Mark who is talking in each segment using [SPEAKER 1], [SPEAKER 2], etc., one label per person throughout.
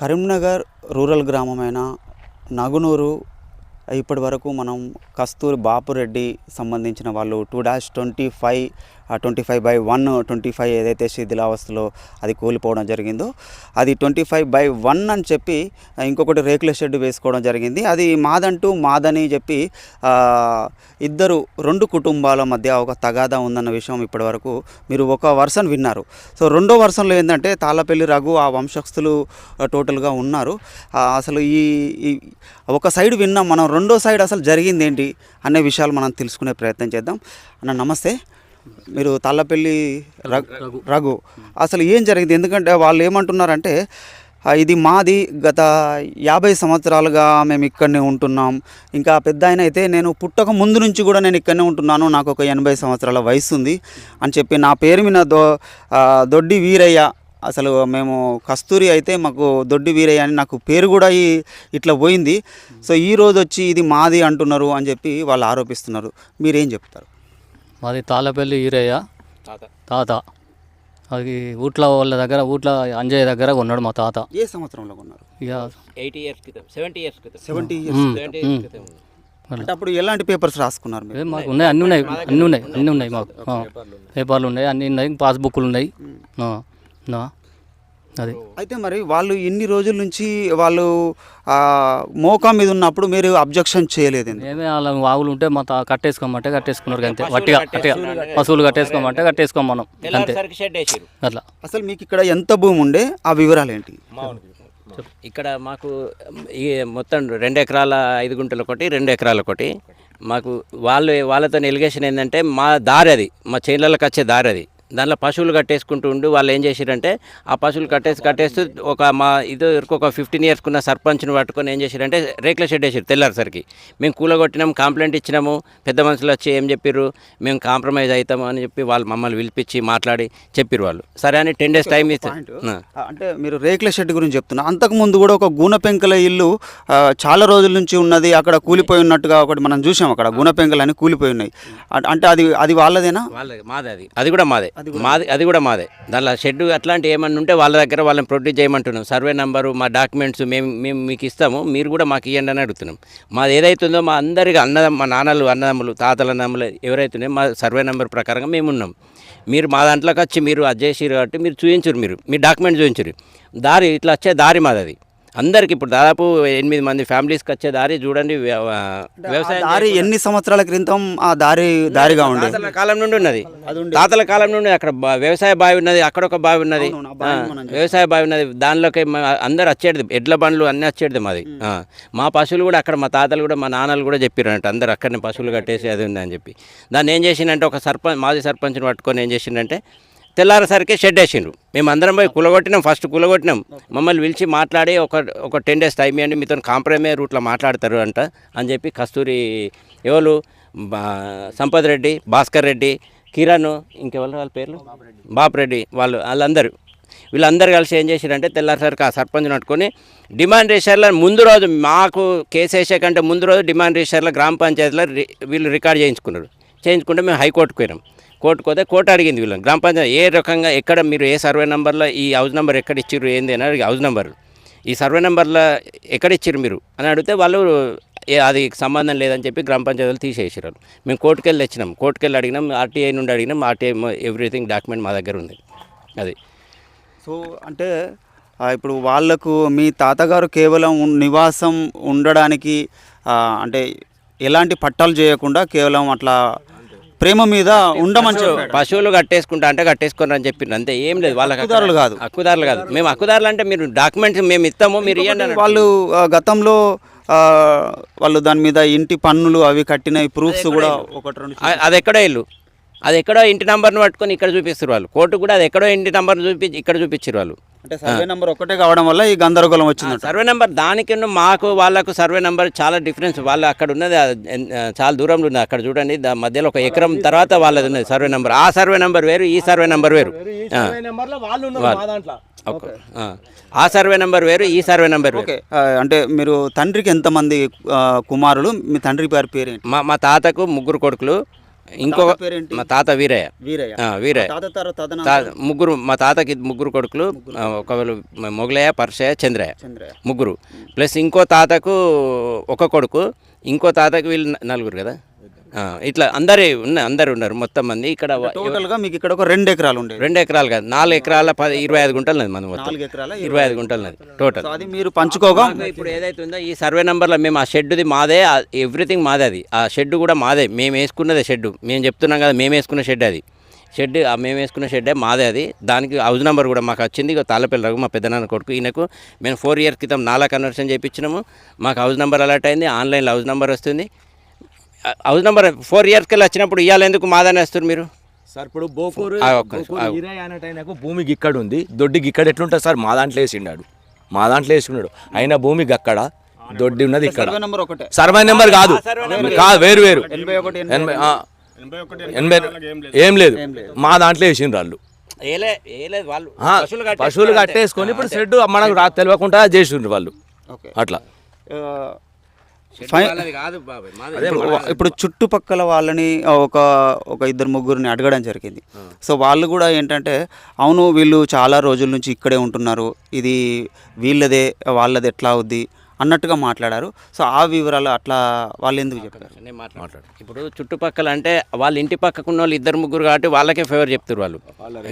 [SPEAKER 1] Karimnagar rural గ్రామమైన Nagunur ఇప్పటి వరకు మనం కస్తూరి బాపురెడ్డి సంబంధించిన వాళ్ళు two dash twenty five twenty five by one twenty five ఏదైతే శిథిలావస్థలో అది కూలిపోవడం జరిగిందో అది ట్వంటీ ఫైవ్ బై వన్ అని చెప్పి ఇంకొకటి రేకుల షెడ్ వేసుకోవడం జరిగింది. అది మాదంటూ మాదని చెప్పి ఇద్దరు రెండు కుటుంబాల మధ్య ఒక తగాదా ఉందన్న విషయం ఇప్పటివరకు మీరు ఒక వర్షన్ విన్నారు. సో రెండో వర్షన్లో ఏంటంటే తాళ్ళపల్లి రఘు ఆ వంశస్థులు టోటల్గా ఉన్నారు. అసలు ఈ ఈ ఒక సైడ్ విన్నాం మనం రెండో సైడ్ అసలు జరిగింది ఏంటి అనే విషయాలు మనం తెలుసుకునే ప్రయత్నం చేద్దాం. అన్న నమస్తే. మీరు తాళ్ళపల్లి రఘు రఘు. అసలు ఏం జరిగింది? ఎందుకంటే వాళ్ళు ఏమంటున్నారంటే ఇది మాది గత యాభై సంవత్సరాలుగా మేము ఇక్కడనే ఉంటున్నాం. ఇంకా పెద్ద ఆయన అయితే నేను పుట్టక ముందు నుంచి కూడా నేను ఇక్కడనే ఉంటున్నాను. నాకు ఒక ఎనభై సంవత్సరాల వయసు ఉంది. అని చెప్పి నా పేరు మీద దొ దొడ్డి వీరయ్య. అసలు మేము కస్తూరి అయితే మాకు దొడ్డి వీరయ్య అని నాకు పేరు కూడా ఈ ఇట్లా పోయింది. సో ఈ రోజు వచ్చి ఇది మాది అంటున్నారు అని చెప్పి వాళ్ళు ఆరోపిస్తున్నారు. మీరేం చెప్తారు?
[SPEAKER 2] మాది తాళ్ళపల్లి ఈరయ్య తాత. అది ఊట్ల వాళ్ళ దగ్గర ఊట్ల అంజయ్య దగ్గర ఉన్నాడు మా తాత.
[SPEAKER 1] ఏ సంవత్సరంలో ఉన్నారు
[SPEAKER 2] ఇక
[SPEAKER 3] ఎయిటీ ఇయర్స్ క్రితం సెవెంటీ ఇయర్స్ క్రితం.
[SPEAKER 1] సెవెంటీ.
[SPEAKER 3] ఇయర్స్ క్రితం.
[SPEAKER 1] అంటే అప్పుడు ఎలాంటి పేపర్స్ రాసుకున్నారు మీరు?
[SPEAKER 2] మాకు ఉన్నాయి అన్నీ ఉన్నాయి అన్నీ ఉన్నాయి అన్నీ ఉన్నాయి మాకు. పేపర్లు ఉన్నాయి అన్నీ ఉన్నాయి పాస్బుక్లు ఉన్నాయి. నా. అది.
[SPEAKER 1] అయితే మరి వాళ్ళు ఎన్ని రోజుల నుంచి వాళ్ళు ఆ, మోకా మీద ఉన్నప్పుడు మీరు అబ్జెక్షన్ చేయలేదు?
[SPEAKER 2] మేమే వాళ్ళ ఆవులు ఉంటే మా కట్టేసుకోమంటే కట్టేసుకున్నారు అంతే. వట్టిగా వట్టిగా పశువులు కట్టేసుకోమంటే కట్టేసుకోమన్నాం. అంతే.
[SPEAKER 3] తెల్లారిసరికి షెడ్ వేసారు
[SPEAKER 2] అట్లా.
[SPEAKER 1] అసలు మీకు ఇక్కడ ఎంత భూమి ఉండే? ఆ వివరాలు ఏంటి?
[SPEAKER 3] ఇక్కడ మాకు ఈ మొత్తం రెండు ఎకరాల ఐదు గుంటలు ఒకటి రెండు ఎకరాలు ఒకటి మాకు వాళ్ళు వాళ్ళతో ఎలిగేషన్ ఏంటంటే మా దారి అది. మా చేనులకు వచ్చే దారి అది. దాంట్లో పశువులు కట్టేసుకుంటూ ఉండి వాళ్ళు ఏం చేసిరంటే ఆ పశువులు కట్టేసి కట్టేస్తూ ఒక మా ఇది వరకు ఒక ఫిఫ్టీన్ ఇయర్స్ కున్న సర్పంచ్ని పట్టుకొని ఏం చేసిరంటే రేకుల షెడ్ వేసారు తెల్లారిసరికి. మేము కూలగొట్టినాం కంప్లైంట్ ఇచ్చినాము పెద్ద మనుషులు వచ్చి ఏం చెప్పిర్రు మేము కాంప్రమైజ్ అవుతాము అని చెప్పి వాళ్ళు మమ్మల్ని పిలిపించి మాట్లాడి చెప్పిర్రు వాళ్ళు. సరే అని టెన్ డేస్ టైం ఇస్తే ఆ.
[SPEAKER 1] ఆ, అంటే మీరు రేకుల షెడ్ గురించి చెప్తున్నా. అంతకు ముందు కూడా ఒక గూన పెంకల ఇల్లు చాలా రోజుల నుంచి ఉన్నది అక్కడ కూలిపోయి ఉన్నట్టుగా ఒకటి మనం చూసాం అక్కడ గూన పెంకలు అని కూలిపోయి ఉన్నాయి. అంటే అది అది వాళ్ళదేనా?
[SPEAKER 3] వాళ్ళది మాదే అది. అది కూడా మాదే. మాది అది కూడా మాదే. దానిలో షెడ్ అట్లాంటి ఏమన్నా ఉంటే వాళ్ళ దగ్గర వాళ్ళని ప్రొడ్యూస్ చేయమంటున్నాం. సర్వే నెంబరు మా డాక్యుమెంట్స్ మేము మేము మీకు ఇస్తాము. మీరు కూడా మాకు ఇవ్వండి అని అడుగుతున్నాం. మాది ఏదైతుందో మా అందరికి అన్నదమ్ మా నాన్నలు అన్నదమ్ములు తాతల అన్నదమ్ములు ఎవరైతున్నాయో మా సర్వే నెంబర్ ప్రకారంగా మేము ఉన్నాం. మీరు మా దాంట్లోకి వచ్చి మీరు అది చేసిరు కాబట్టి మీరు చూపించరు మీరు. మీ డాక్యుమెంట్ చూపించరు దారి ఇట్లా వచ్చే దారి మాది అది. అందరికి ఇప్పుడు దాదాపు ఎనిమిది మంది ఫ్యామిలీస్కి వచ్చే దారి చూడండి వ్య- వ్యవసాయం
[SPEAKER 1] దారి ఎన్ని సంవత్సరాల క్రితం ఆ దారి దారిగా
[SPEAKER 3] తాతల కాలం నుండి ఉన్నది. తాతల కాలం నుండి అక్కడ వ్యవసాయ బావి ఉన్నది అక్కడ ఒక బావి ఉన్నది. వ్యవసాయ బావి ఉన్నది. దానిలోకి అందరు వచ్చేది ఎడ్ల బండ్లు అన్నీ వచ్చేది మాది. మా పశువులు కూడా అక్కడ మా తాతలు కూడా మా నాన్నలు కూడా చెప్పారు అంటే అందరు అక్కడనే పశువులు కట్టేసి అది ఉంది అని చెప్పి. దాన్ని ఏం చేసిండంటే ఒక సర్పంచ్ మాజీ సర్పంచ్ని పట్టుకొని ఏం చేసిండంటే తెల్లారేసరికి షెడ్ వేసిండ్రు. మేము అందరం పోయి కులగొట్టినాం ఫస్ట్ కులగొట్టినాం. మమ్మల్ని పిలిచి మాట్లాడి ఒక ఒక టెన్ డేస్ టైం ఇవ్వండి మీతో కాంప్రమైజ్ రూట్లో మాట్లాడతారు అంట అని చెప్పి కస్తూరి ఎవరు? బా రెడ్డి భాస్కర్ రెడ్డి కిరణ్ ఇంకెవరు వాళ్ళ పేర్లు? బాపురెడ్డి వాళ్ళు వాళ్ళందరూ. వీళ్ళందరూ కలిసి ఏం చేశారంటే తెల్లారిసరికి ఆ సర్పంచ్ నట్టుకొని డిమాండ్ రిజిస్టర్లో ముందు రోజు మాకు కేసు వేసే కంటే ముందు రోజు డిమాండ్ రిజిస్టర్లో గ్రామ పంచాయతీలో వీళ్ళు రికార్డ్ చేయించుకున్నారు. చేయించుకుంటే మేము హైకోర్టుకు పోయినాం. కోర్టుకు పోతే కోర్టు అడిగింది వీళ్ళని. గ్రామ పంచాయతీ ఏ రకంగా ఎక్కడ మీరు ఏ సర్వే నెంబర్లో ఈ హౌస్ నెంబర్ ఎక్కడ ఇచ్చిర్రు ఏంది అని అడిగి హౌస్ నెంబర్ ఈ సర్వే నెంబర్లో ఎక్కడ ఇచ్చిర్రు మీరు అని అడిగితే వాళ్ళు ఏ అది సంబంధం లేదని చెప్పి గ్రామ పంచాయతీలు తీసేసారు మేము కోర్టుకు వెళ్ళి తెచ్చినాం. కోర్టుకు వెళ్ళి అడిగినాం ఆర్టీఐ నుండి అడిగినాం ఆర్టీఐ ఎవ్రీథింగ్ డాక్యుమెంట్ మా దగ్గర ఉంది. అది.
[SPEAKER 1] సో అంటే ఇప్పుడు వాళ్ళకు మీ తాతగారు కేవలం నివాసం ఉండడానికి అంటే ఎలాంటి పట్టాలు చేయకుండా కేవలం అట్లా ప్రేమ మీద ఉండమని
[SPEAKER 3] పశువులు కట్టేసుకుంటా అంటే కట్టేసుకోండి అని చెప్పిండ్రు అంతే. ఏం లేదు వాళ్ళకి
[SPEAKER 1] హక్కుదారులు కాదు.
[SPEAKER 3] హక్కుదారులు కాదు. మేము హక్కుదారులు అంటే మీరు డాక్యుమెంట్స్ మేము ఇస్తాము మీరు ఇవ్వండి
[SPEAKER 1] వాళ్ళు గతంలో వాళ్ళు దాని మీద ఇంటి పన్నులు అవి కట్టిన ప్రూఫ్స్ కూడా ఒకటి రెండు
[SPEAKER 3] అది ఎక్కడో ఇల్లు. అది ఎక్కడో ఇంటి నంబర్ని పట్టుకొని ఇక్కడ చూపిస్తారు వాళ్ళు. కోర్టు కూడా అది ఎక్కడో ఇంటి నంబర్ చూపి ఇక్కడ చూపించారు వాళ్ళు.
[SPEAKER 1] అంటే సర్వే నెంబర్ ఒక్కటే కావడం వల్ల ఈ గందరగోళం వచ్చిందంట.
[SPEAKER 3] సర్వే నెంబర్ దానికి మాకు వాళ్ళకు సర్వే నెంబర్ చాలా డిఫరెన్స్ వాళ్ళు అక్కడ ఉన్నది చాలా దూరంలో ఉంది అక్కడ చూడండి మధ్యలో ఒక ఎకరం తర్వాత వాళ్ళది ఉన్నది సర్వే నెంబర్ ఆ సర్వే నెంబర్ వేరు ఈ సర్వే నెంబర్ వేరు. ఆ. వాళ్ళు. ఓకే. ఆ. ఆ సర్వే నెంబర్ వేరు ఈ సర్వే నెంబర్ వేరు.
[SPEAKER 1] ఓకే అంటే మీరు తండ్రికి ఎంతమంది కుమారులు? మీ తండ్రి గారి పేరేంటి?
[SPEAKER 3] మా మా తాతకు ముగ్గురు కొడుకులు. ఇంకో? మా తాత వీరయ్య.
[SPEAKER 1] వీరయ్య.
[SPEAKER 3] ముగ్గురు మా తాతకి ముగ్గురు కొడుకులు ఒకవేళ మొగలయ్య పరసయ్య చంద్రయ్య. ముగ్గురు. ప్లస్ ఇంకో తాతకు ఒక కొడుకు ఇంకో తాతకు వీళ్ళు నలుగురు కదా? ఇట్లా అందరే ఉన్న అందరు ఉన్నారు మొత్తం మంది. ఇక్కడ వ-
[SPEAKER 1] టోటల్గా మీకు ఇక్కడ ఒక రెండు ఎకరాలు ఉండేది
[SPEAKER 3] రెండు ఎకరాలు కాదు నాలుగు ఎకరాల పది ఇరవై ఐదు గుంటలు మనం మొత్తం. ఇరవై ఐదు గుంటలు టోటల్.
[SPEAKER 1] అది మీరు పంచుకోగా?
[SPEAKER 3] ఇప్పుడు ఏదైతే ఉందో ఈ సర్వే నెంబర్లో మేము ఆ షెడ్ది మాదే ఎవ్రీథింగ్ మాదే అది. ఆ షెడ్ కూడా మాదే. మేము వేసుకున్నదే షెడ్ మేము చెప్తున్నాం కదా మేము వేసుకున్న షెడ్ అది. షెడ్ ఆ మేము వేసుకున్న షెడ్డే మాదే అది. దానికి హౌస్ నెంబర్ కూడా మాకు వచ్చింది. ఇక తాళ్ళపల్లి రఘు మా పెద్దనాన్న కొడుకు ఈయనకు మేము ఫోర్ ఇయర్స్ క్రితం నాలా కన్వర్షన్ చేయించినాము మాకు హౌస్ నెంబర్ అలర్ట్ అయింది. ఆన్లైన్లో హౌస్ నెంబర్ వస్తుంది. హౌస్ నెంబర్ ఫోర్ ఇయర్స్కి వెళ్ళి వచ్చినప్పుడు ఇవాళ ఎందుకు మాదని వస్తారు మీరు?
[SPEAKER 4] సార్ ఇప్పుడు బోకూరు భూమికి ఇక్కడ ఉంది దొడ్డికి ఇక్కడ ఎట్లుంటుంది సార్? మా దాంట్లో వేసిండాడు. మా దాంట్లో వేసుకున్నాడు. అయినా భూమికి అక్కడ దొడ్డి ఉన్నది ఇక్కడ?
[SPEAKER 1] సర్వే నెంబర్ ఒకటే.
[SPEAKER 4] సర్వే నెంబర్ కాదు. కాదు వేరు వేరు.
[SPEAKER 1] ఎనభై
[SPEAKER 4] ఏం లేదు. మా దాంట్లో వేసిండ్రు వాళ్ళు.
[SPEAKER 3] పశువులు.
[SPEAKER 4] కట్టేసుకొని ఇప్పుడు షెడ్ మనకు రా తెలియకుండా చేసిండ్రు వాళ్ళు.
[SPEAKER 1] ఓకే.
[SPEAKER 4] అట్లా.
[SPEAKER 1] ఇప్పుడు ఇప్పుడు చుట్టుపక్కల వాళ్ళని ఒక ఒక ఇద్దరు ముగ్గురిని అడగడం జరిగింది. సో వాళ్ళు కూడా ఏంటంటే అవును వీళ్ళు చాలా రోజుల నుంచి ఇక్కడే ఉంటున్నారు. ఇది వీళ్ళదే వాళ్ళది ఎట్లా అవుద్ది? అన్నట్టుగా మాట్లాడారు. సో ఆ వివరాలు అట్లా వాళ్ళు ఎందుకు చెప్పారు?
[SPEAKER 3] నేను మాట్లాడు ఇప్పుడు చుట్టుపక్కల అంటే వాళ్ళ ఇంటి పక్కకున్న వాళ్ళు ఇద్దరు ముగ్గురు కాబట్టి వాళ్ళకే ఫేవర్ చెప్తారు వాళ్ళు.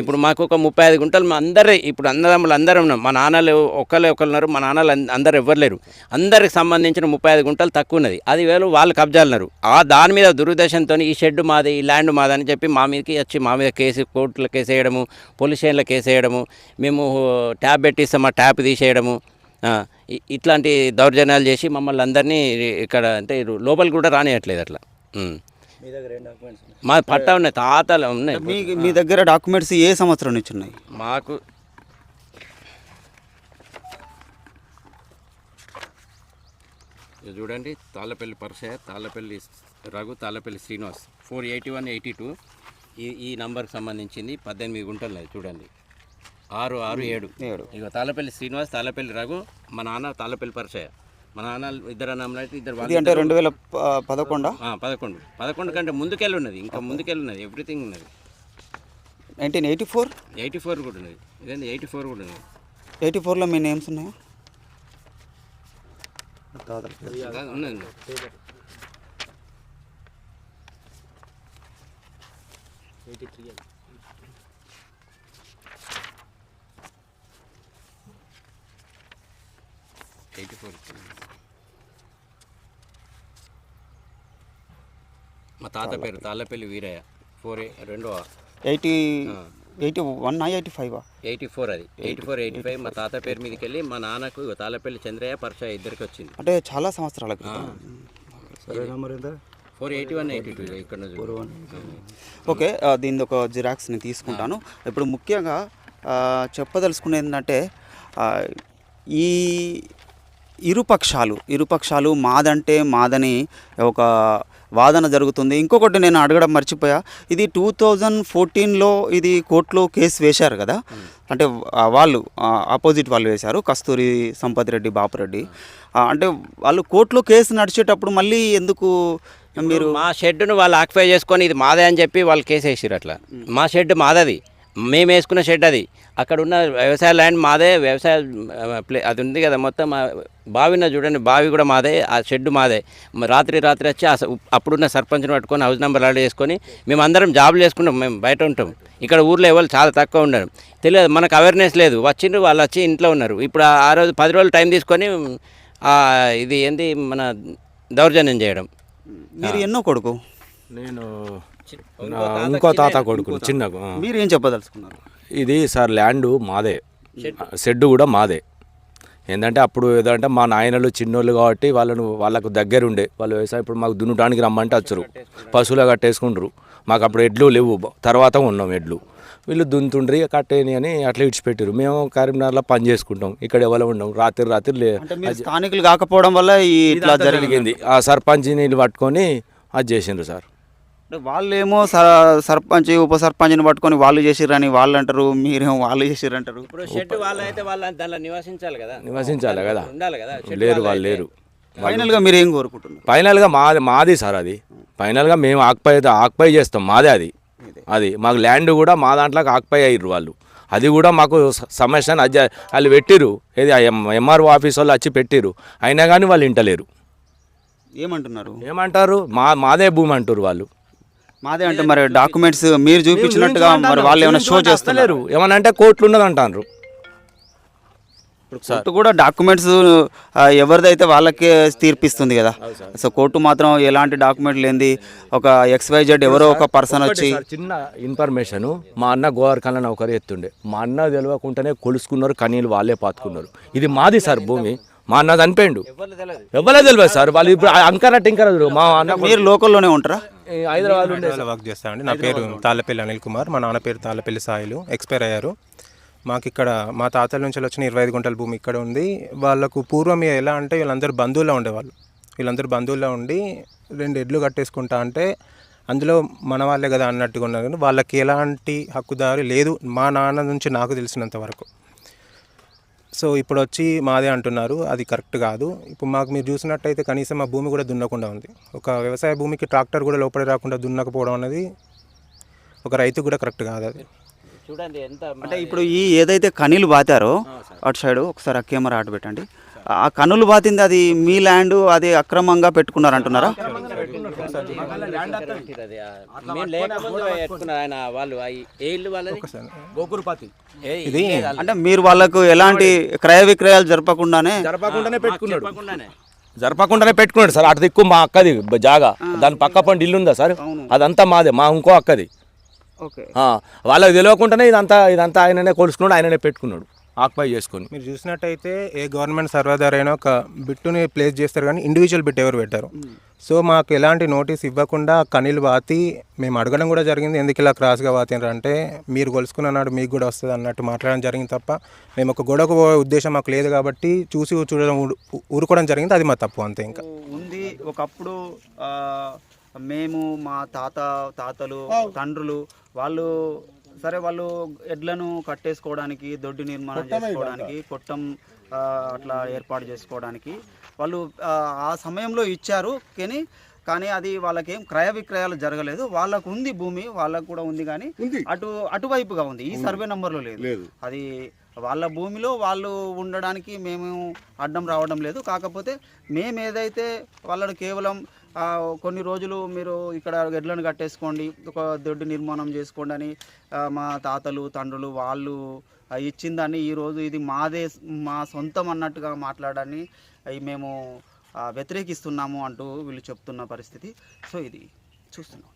[SPEAKER 3] ఇప్పుడు మాకు ఒక ముప్పై ఐదు గుంటలు మా అందరే ఇప్పుడు అన్నదమ్ములు అందరం ఉన్నాం. మా నాన్నలు ఒకళ్ళే ఒకళ్ళు ఉన్నారు మా నాన్నలు అందరు ఎవ్వరు లేరు. అందరికి సంబంధించిన ముప్పై ఐదు గుంటలు తక్కువ ఉన్నది. అది వేలు వాళ్ళు కబ్జాలున్నారు ఆ దాని మీద దురుద్దేశంతో ఈ షెడ్ మాది ఈ ల్యాండ్ మాది అని చెప్పి మా మీదకి వచ్చి మా మీద కేసు కోర్టులో కేసు వేయడము పోలీస్ స్టేషన్లో కేసు వేయడము మేము ట్యాబ్ పెట్టిస్తాం ఆ ట్యాప్ తీసేయడము ఇట్లాంటి దౌర్జన్యాలు చేసి మమ్మల్ని అందరినీ ఇక్కడ అంటే లోపలికి కూడా రానియట్లేదు అట్లా. మా పట్టా ఉన్నాయి తాతలు ఉన్నాయి.
[SPEAKER 1] మీ మీ దగ్గర డాక్యుమెంట్స్ ఏ సంవత్సరం నుంచి ఉన్నాయి?
[SPEAKER 3] మాకు ఇది చూడండి Tallapalli Parasaiah Tallapalli Raghu Tallapalli Srinivas. Four eighty one eighty two. ఈ ఈ నంబర్కి సంబంధించింది పద్దెనిమిది గుంటలు చూడండి. ఆరు ఆరు ఏడు.
[SPEAKER 1] ఏడు.
[SPEAKER 3] ఇక తాళ్ళపల్లి శ్రీనివాస్ తాళ్ళపల్లి రఘు మా నాన్న తాళ్ళపల్లి పరసయ్య మా నాన్న ఇద్దరు అన్నమ్ములు అయితే ఇద్దరు వాళ్ళు
[SPEAKER 1] అంటే రెండు వేల పదకొండా?
[SPEAKER 3] ఆ, పదకొండు. పదకొండు కంటే ముందుకెళ్ళి ఉన్నది ఇంకా ముందుకెళ్ళి ఉన్నది ఎవ్రీథింగ్ ఉన్నది.
[SPEAKER 1] Nineteen eighty four?
[SPEAKER 3] Eighty four కూడా ఉన్నది. ఇదేంటి ఎయిటీ ఫోర్ కూడా ఉన్నది.
[SPEAKER 1] ఎయిటీ ఫోర్లో మీ నేమ్స్ ఉన్నాయా?
[SPEAKER 3] ఉన్నది. ఎయిటీ ఫోర్ మా తాత పేరు తాళ్ళపల్లి వీరయ్య. ఫోర్ రెండో.
[SPEAKER 1] Eighty eighty one eighty five
[SPEAKER 3] eighty four అది. ఎయిటీ ఫోర్ ఎయిటీ ఫైవ్ మా తాత పేరు మీదకి వెళ్ళి మా నాన్నకు తాళ్ళపల్లి చంద్రయ్య పరశ ఇద్దరికి వచ్చింది.
[SPEAKER 1] అంటే చాలా సంవత్సరాల
[SPEAKER 3] four eighty one eighty two ఇక్కడ నుంచి.
[SPEAKER 1] ఓకే ఆ, దీనిది ఒక జిరాక్స్ని తీసుకుంటాను. ఇప్పుడు ముఖ్యంగా చెప్పదలుచుకునేది ఏంటంటే ఈ ఇరుపక్షాలు. ఇరుపక్షాలు మాదంటే మాదని ఒక వాదన జరుగుతుంది. ఇంకొకటి నేను అడగడం మర్చిపోయా. ఇది టూ థౌజండ్ ఫోర్టీన్లో ఇది కోర్టులో కేసు వేశారు కదా. అంటే వాళ్ళు ఆపోజిట్ వాళ్ళు వేశారు. కస్తూరి సంపత్ రెడ్డి బాపురెడ్డి. అంటే వాళ్ళు కోర్టులో కేసు నడిచేటప్పుడు మళ్ళీ ఎందుకు మీరు
[SPEAKER 3] మా షెడ్ను వాళ్ళు ఆక్యుపై చేసుకొని ఇది మాదే అని చెప్పి వాళ్ళు కేసు వేసారు అట్లా. మా షెడ్ మాదది. మేము వేసుకున్న షెడ్ అది. అక్కడ ఉన్న వ్యవసాయ ల్యాండ్ మాదే వ్యవసాయ అది ఉంది కదా మొత్తం బావిన చూడండి బావి కూడా మాదే ఆ షెడ్ మాదే. రాత్రి రాత్రి వచ్చి అప్పుడున్న సర్పంచ్ని పట్టుకొని హౌస్ నెంబర్ యాడ్ చేసుకొని మేము అందరం జాబులు చేసుకుంటాం మేము బయట ఉంటాం. ఇక్కడ ఊర్లో ఎవరు చాలా తక్కువ ఉండరు. తెలియదు మనకు అవేర్నెస్ లేదు. వచ్చిండ్రు వాళ్ళు వచ్చి ఇంట్లో ఉన్నారు. ఇప్పుడు ఆ- రోజు పది రోజులు టైం తీసుకొని ఆ, ఇది ఏంది మన దౌర్జన్యం చేయడం.
[SPEAKER 1] మీరు ఎన్నో కొడుకు?
[SPEAKER 4] నేను ఇంకో తాత కొడుకు చిన్నకు ఆ.
[SPEAKER 1] మీరు ఏం చెప్పదలుచుకున్నారు?
[SPEAKER 4] ఇది సార్ ల్యాండ్ మాదే. షెడ్ కూడా మాదే. ఏంటంటే అప్పుడు ఏదంటే మా నాయనలు చిన్నోళ్ళు కాబట్టి వాళ్ళను వాళ్ళకు దగ్గర ఉండే వాళ్ళు వ్యవసాయం ఇప్పుడు మాకు దున్నడానికి రమ్మంటే వచ్చరు. పశువులు కట్టేసుకుంటారు మాకు అప్పుడు ఎడ్లు లేవు. తర్వాత ఉన్నాం ఎడ్లు. వీళ్ళు దున్తుండ్రి కట్టేని అని అట్లా ఇడిచిపెట్టారు మేము కరీంనగర్లో పని చేసుకుంటాం. ఇక్కడ ఎవరు ఉండం రాత్రి రాత్రి
[SPEAKER 1] స్థానికులు కాకపోవడం వల్ల ఇట్లా జరిగింది.
[SPEAKER 4] ఆ సర్పంచ్ నీళ్ళు పట్టుకొని అది చేసిండ్రు సార్.
[SPEAKER 1] అంటే వాళ్ళేమో స- సర్పంచ్ ఉప సర్పంచ్ని పట్టుకొని వాళ్ళు చేసిర్రని వాళ్ళు అంటారు మీరేమో వాళ్ళు చేసిర్రు అంటారు
[SPEAKER 3] ఇప్పుడు షెడ్ వాళ్ళు అయితే వాళ్ళు దానిలో నివసించాలి కదా.
[SPEAKER 4] నివసించాలి కదా.
[SPEAKER 3] ఉండాలి కదా షెడ్
[SPEAKER 4] లేరు
[SPEAKER 3] వాళ్ళు.
[SPEAKER 4] లేరు.
[SPEAKER 1] ఫైనల్గా మీరు ఏం కోరుకుంటున్నారు?
[SPEAKER 4] ఫైనల్గా మాది మాది సార్ అది. ఫైనల్గా మేము ఆక్పై ఆక్పై చేస్తాం మాదే అది. అది. మాకు ల్యాండ్ కూడా మా దాంట్లోకి ఆక్పై అయ్యారు వాళ్ళు. అది కూడా మాకు స- సమస్యను అజ్జ వాళ్ళు పెట్టిరు ఏది ఎంఆర్ఓ ఆఫీస్ వాళ్ళు వచ్చి పెట్టిరు అయినా కానీ వాళ్ళు ఇంటలేరు.
[SPEAKER 1] ఏమంటున్నారు?
[SPEAKER 4] ఏమంటారు? మా మాదే భూమి అంటారు వాళ్ళు.
[SPEAKER 1] మాదే అంటే మరి డాక్యుమెంట్స్ మీరు చూపించినట్టుగా మరి వాళ్ళు ఏమైనా షో చేస్తున్నారు?
[SPEAKER 4] చేస్తలేరు ఏమన్నా అంటే కోట్లు ఉన్నది అంటారు.
[SPEAKER 1] కోర్టు కూడా డాక్యుమెంట్స్ ఎవరిదైతే వాళ్ళకే తీర్పిస్తుంది కదా. సో కోర్టు మాత్రం ఎలాంటి డాక్యుమెంట్ లేనిది ఒక ఎక్స్వైజెడ్ ఎవరో ఒక పర్సన్ వచ్చి
[SPEAKER 4] చిన్న ఇన్ఫర్మేషన్ మా అన్న గోవర్కన్ల నౌకరి ఎత్తుండే. మా అన్న తెలియకుండానే కొలుసుకున్నారు కనీలు వాళ్ళే పాతుకున్నారు. ఇది మాది సార్ భూమి. మా అన్న చనిపోయిండు ఎవరే తెలియదు సార్? వాళ్ళు ఇప్పుడు అంకర టింకర మా అన్న
[SPEAKER 1] మీరు లోకల్లోనే ఉంటారా?
[SPEAKER 4] హైదరాబాద్
[SPEAKER 5] హైదరాబాద్లో వర్క్ చేస్తానండి. నా పేరు తాళ్ళపల్లి అనిల్ కుమార్. మా నాన్న పేరు తాళ్ళపల్లి సాయిలు. ఎక్స్పైర్ అయ్యారు. మాకు ఇక్కడ మా తాతల నుంచి వచ్చిన ఇరవై ఐదు గుంటల భూమి ఇక్కడ ఉంది. వాళ్ళకు పూర్వం ఎలా అంటే వీళ్ళందరూ బంధువుల్లో ఉండేవాళ్ళు. వీళ్ళందరూ బంధువుల్లో ఉండి రెండు ఎడ్లు కట్టేసుకుంటా అంటే అందులో మన వాళ్ళే కదా అన్నట్టుగా ఉన్నారు. కానీ వాళ్ళకి ఎలాంటి హక్కుదారి లేదు. మా నాన్న నుంచి నాకు తెలిసినంత వరకు. సో ఇప్పుడు వచ్చి మాదే అంటున్నారు అది కరెక్ట్ కాదు. ఇప్పుడు మాకు మీరు చూసినట్టయితే కనీసం మా భూమి కూడా దున్నకుండా ఉంది. ఒక వ్యవసాయ భూమికి ట్రాక్టర్ కూడా లోపలి రాకుండా దున్నకపోవడం అనేది ఒక రైతు కూడా కరెక్ట్ కాదు అది.
[SPEAKER 3] చూడండి ఎంత
[SPEAKER 1] అంటే ఇప్పుడు ఈ ఏదైతే కనీలు బాతారో అటు సైడ్ ఒకసారి ఆ కెమెరా అటు పెట్టండి. ఆ కనులు బాతింది అది మీ ల్యాండ్ అది అక్రమంగా పెట్టుకున్నారు అంటున్నారా
[SPEAKER 3] మేము లేకముందు పెట్టుకున్నారు ఆయన వాళ్ళు ఆ ఏ ఇల్లు వాళ్ళది?
[SPEAKER 4] గోకురుపతి
[SPEAKER 3] ఏ
[SPEAKER 5] ఇది
[SPEAKER 1] అంటే మీరు వాళ్ళకు ఎలాంటి క్రయ విక్రయాలు జరపకుండానే?
[SPEAKER 4] జరపకుండానే పెట్టుకున్నాడు. జరపకుండానే. పెట్టుకున్నాడు సార్. అటు దిక్కు మా అక్కది జాగా. దాని పక్క పంట ఇల్లు ఉందా సార్? అదంతా మాదే మా ఇంకో అక్కది.
[SPEAKER 1] ఓకే.
[SPEAKER 4] ఆ, వాళ్ళకి తెలియకుండానే ఇదంతా ఇదంతా ఆయననే కొలుసుకున్నాడు ఆయననే పెట్టుకున్నాడు. ఆక్పై చేసుకొని.
[SPEAKER 5] మీరు చూసినట్టయితే ఏ గవర్నమెంట్ సర్వేదార్ అయినా ఒక బిట్టుని ప్లేస్ చేస్తారు కానీ ఇండివిజువల్ బిట్ ఎవరు పెట్టారు. సో మాకు ఎలాంటి నోటీస్ ఇవ్వకుండా కనీలు బాతి మేము అడగడం కూడా జరిగింది. ఎందుకు ఇలా క్రాస్గా బాతినారు అంటే మీరు కొలుసుకున్న నాడు మీకు కూడా వస్తుంది అన్నట్టు మాట్లాడడం జరిగింది తప్ప మేము ఒక గొడవకు పోయే ఉద్దేశం మాకు లేదు కాబట్టి చూసి చూడడం ఊరు- ఊరుకోవడం జరిగింది. అది మా తప్పు అంతే ఇంకా.
[SPEAKER 1] ఉంది. ఒకప్పుడు ఆ, మేము మా తాత తాతలు తండ్రులు వాళ్ళు సరే వాళ్ళు ఎడ్లను కట్టేసుకోవడానికి దొడ్డి నిర్మాణం చేసుకోవడానికి కొట్టం అట్లా ఏర్పాటు చేసుకోవడానికి వాళ్ళు ఆ, సమయంలో ఇచ్చారు. కానీ కానీ అది వాళ్ళకేం క్రయ విక్రయాలు జరగలేదు. వాళ్ళకు ఉంది భూమి వాళ్ళకు కూడా ఉంది కానీ అటు అటువైపుగా ఉంది. ఈ సర్వే నంబర్లో లేదు. అది వాళ్ళ భూమిలో వాళ్ళు ఉండడానికి మేము అడ్డం రావడం లేదు. కాకపోతే మేము ఏదైతే వాళ్ళని కేవలం కొన్ని రోజులు మీరు ఇక్కడ గెడ్లను కట్టేసుకోండి ఒక దొడ్డు నిర్మాణం చేసుకోండి అని మా తాతలు తండ్రులు వాళ్ళు ఇచ్చిందని ఈరోజు ఇది మాదే మా సొంతం అన్నట్టుగా మాట్లాడని మేము వ్యతిరేకిస్తున్నాము అంటూ వీళ్ళు చెప్తున్న పరిస్థితి. సో ఇది చూస్తున్నాం.